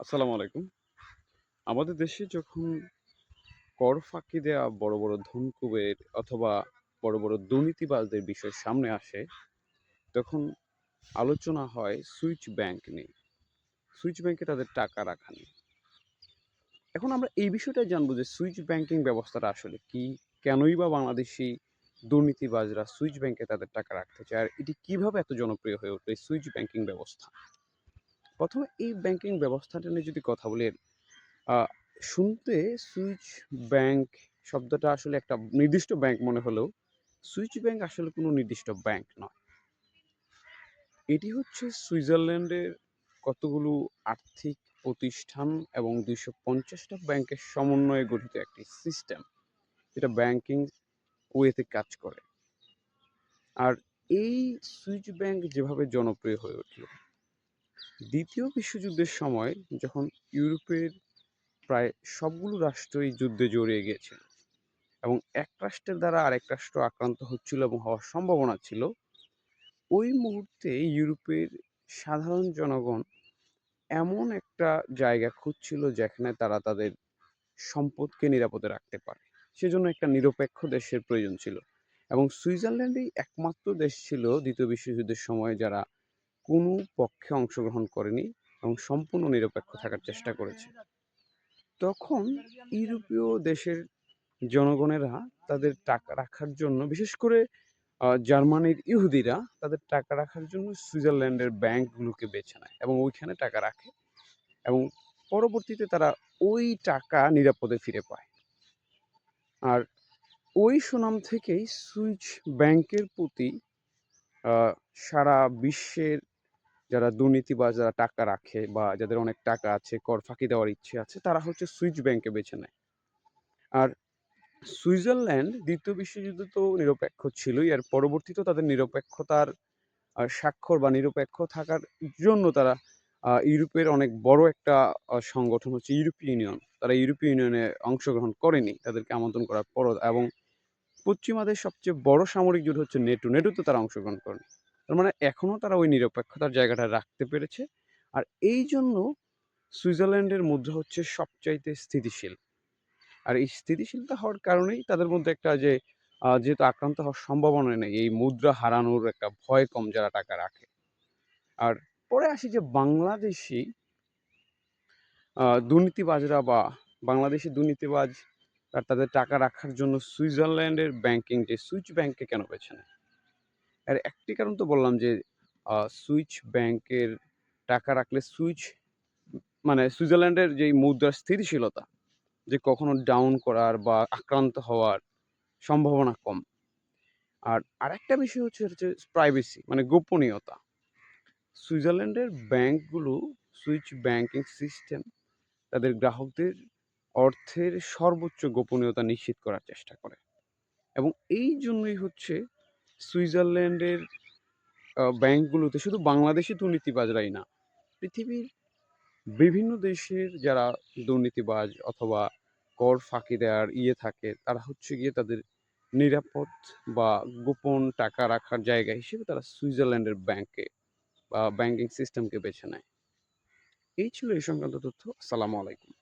আসসালামু আলাইকুম। আমাদের দেশে যখন কর ফাঁকি দেয়া বড়, বড় ধনকুবের অথবা বড়, বড় দুর্নীতিবাজদের বিষয় সামনে আসে, তখন আলোচনা হয় সুইচ ব্যাংক নিয়ে। সুইচ ব্যাংকে তাদের টাকা রাখা নিয়ে। এখন আমরা এই বিষয়টা জানব যে সুইচ ব্যাংকিং ব্যবস্থাটা আসলে কি? কেনই বা বাংলাদেশি দুর্নীতিবাজরা সুইচ ব্যাংকে তাদের টাকা রাখতে চায়? আর এটি কীভাবে এত জনপ্রিয় হয়ে এই সুইচ ব্যাংকিং ব্যবস্থা? ১ম এ এই ব্যাংকিং ব্যবস্থাটা নিয়ে যদি কথা বলি, শুনতে সুইচ ব্যাংক শব্দটা আসলে একটা নির্দিষ্ট ব্যাংক মনে হলেও সুইচ ব্যাংক আসলে কোনো নির্দিষ্ট ব্যাংক নয়। এটি হচ্ছে সুইজারল্যান্ডের কতগুলো আর্থিক প্রতিষ্ঠান এবং ২৫০ পঞ্চাশটা ব্যাংকের সমন্বয়ে গঠিত একটি সিস্টেম। যেটা ব্যাংকিং ওয়েতে কাজ করে। আর এই সুইচ ব্যাংক যেভাবে জনপ্রিয় হয়ে উঠল, ২য় বিশ্বযুদ্ধের সময় যখন ইউরোপের প্রায় সবগুলো রাষ্ট্রই যুদ্ধে জড়িয়ে গিয়েছিল এবং এক রাষ্ট্রের দ্বারা আরেক রাষ্ট্র আক্রান্ত হচ্ছিল এবং হওয়ার সম্ভাবনা ছিল, ওই মুহূর্তে ইউরোপের সাধারণ জনগণ এমন একটা জায়গা খুঁজছিল যেখানে তারা তাদের সম্পদকে নিরাপদে রাখতে পারে। সেজন্য একটা নিরপেক্ষ দেশের প্রয়োজন ছিল এবং সুইজারল্যান্ডই একমাত্র দেশ ছিল দ্বিতীয় বিশ্বযুদ্ধের সময় যারা কোনো পক্ষে অংশগ্রহণ করেনি এবং সম্পূর্ণ নিরপেক্ষ থাকার চেষ্টা করেছে। তখন ইউরোপীয় দেশের জনগণেরা তাদের টাকা রাখার জন্য, বিশেষ করে জার্মানির ইহুদিরা তাদের টাকা রাখার জন্য সুইজারল্যান্ডের ব্যাংকগুলোকে বেছে নেয় এবং ওইখানে টাকা রাখে এবং পরবর্তীতে তারা ওই টাকা নিরাপদে ফিরে পায়। আর ওই সুনাম থেকেই সুইচ ব্যাংকের প্রতি সারা বিশ্বের যারা দুর্নীতিবাজ যারা টাকা রাখে বা যাদের অনেক টাকা আছে, কর ফাঁকি দেওয়ার ইচ্ছে আছে, তারা হচ্ছে সুইচ ব্যাংকে বেছে নেয়। আর সুইজারল্যান্ড দ্বিতীয় বিশ্বযুদ্ধে তো নিরপেক্ষ ছিলই। এর পরবর্তীতেও তাদের নিরপেক্ষতার স্বাক্ষর বা নিরপেক্ষ থাকার জন্য তারা ইউরোপের অনেক বড় একটা সংগঠন হচ্ছে ইউরোপীয় ইউনিয়ন। তারা ইউরোপীয় ইউনিয়নে অংশগ্রহণ করেনি তাদেরকে আমন্ত্রণ করার পরও এবং পশ্চিমাদের সবচেয়ে বড় সামরিক জোট হচ্ছে নেটো। নেটোতে তারা অংশগ্রহণ করেনি। তার মানে এখনও তারা ওই নিরপেক্ষতার জায়গাটা রাখতে পেরেছে। আর এই জন্য সুইজারল্যান্ডের মুদ্রা হচ্ছে সবচাইতে স্থিতিশীল। আর এই স্থিতিশীলতা হওয়ার কারণেই তাদের মধ্যে একটা যে যেহেতু আক্রান্ত হওয়ার সম্ভাবনা নেই, এই মুদ্রা হারানোর একটা ভয় কম যারা টাকা রাখে। আর পরে আসি যে বাংলাদেশি দুর্নীতিবাজরা বা বাংলাদেশি দুর্নীতিবাজ আর তাদের টাকা রাখার জন্য সুইজারল্যান্ডের ব্যাংকিং যে সুইচ ব্যাংককে কেন বেছে নেয়? এর একটি কারণ তো বললাম যে সুইচ ব্যাংকের টাকা রাখলে সুইচ মানে সুইজারল্যান্ডের যেই মুদ্রার স্থিতিশীলতা, যে কখনো ডাউন করার বা আক্রান্ত হওয়ার সম্ভাবনা কম। আর আরেকটা বিষয় হচ্ছে হচ্ছে প্রাইভেসি মানে গোপনীয়তা। সুইজারল্যান্ডের ব্যাংকগুলো সুইচ ব্যাংকিং সিস্টেম তাদের গ্রাহকদের অর্থের সর্বোচ্চ গোপনীয়তা নিশ্চিত করার চেষ্টা করে। এবং এই জন্যই হচ্ছে সুইজারল্যান্ডের ব্যাংকগুলোতে শুধু বাংলাদেশি দুর্নীতিবাজরাই না, পৃথিবীর বিভিন্ন দেশের যারা দুর্নীতিবাজ অথবা কর ফাঁকি দেওয়ার ইয়ে থাকে, তারা হচ্ছে গিয়ে তাদের নিরাপদ বা গোপন টাকা রাখার জায়গা হিসেবে তারা সুইজারল্যান্ডের ব্যাংকে বা ব্যাংকিং সিস্টেমকে বেছে নেয়। এই ছিল এই সংক্রান্ত তথ্য। আসসালামু আলাইকুম।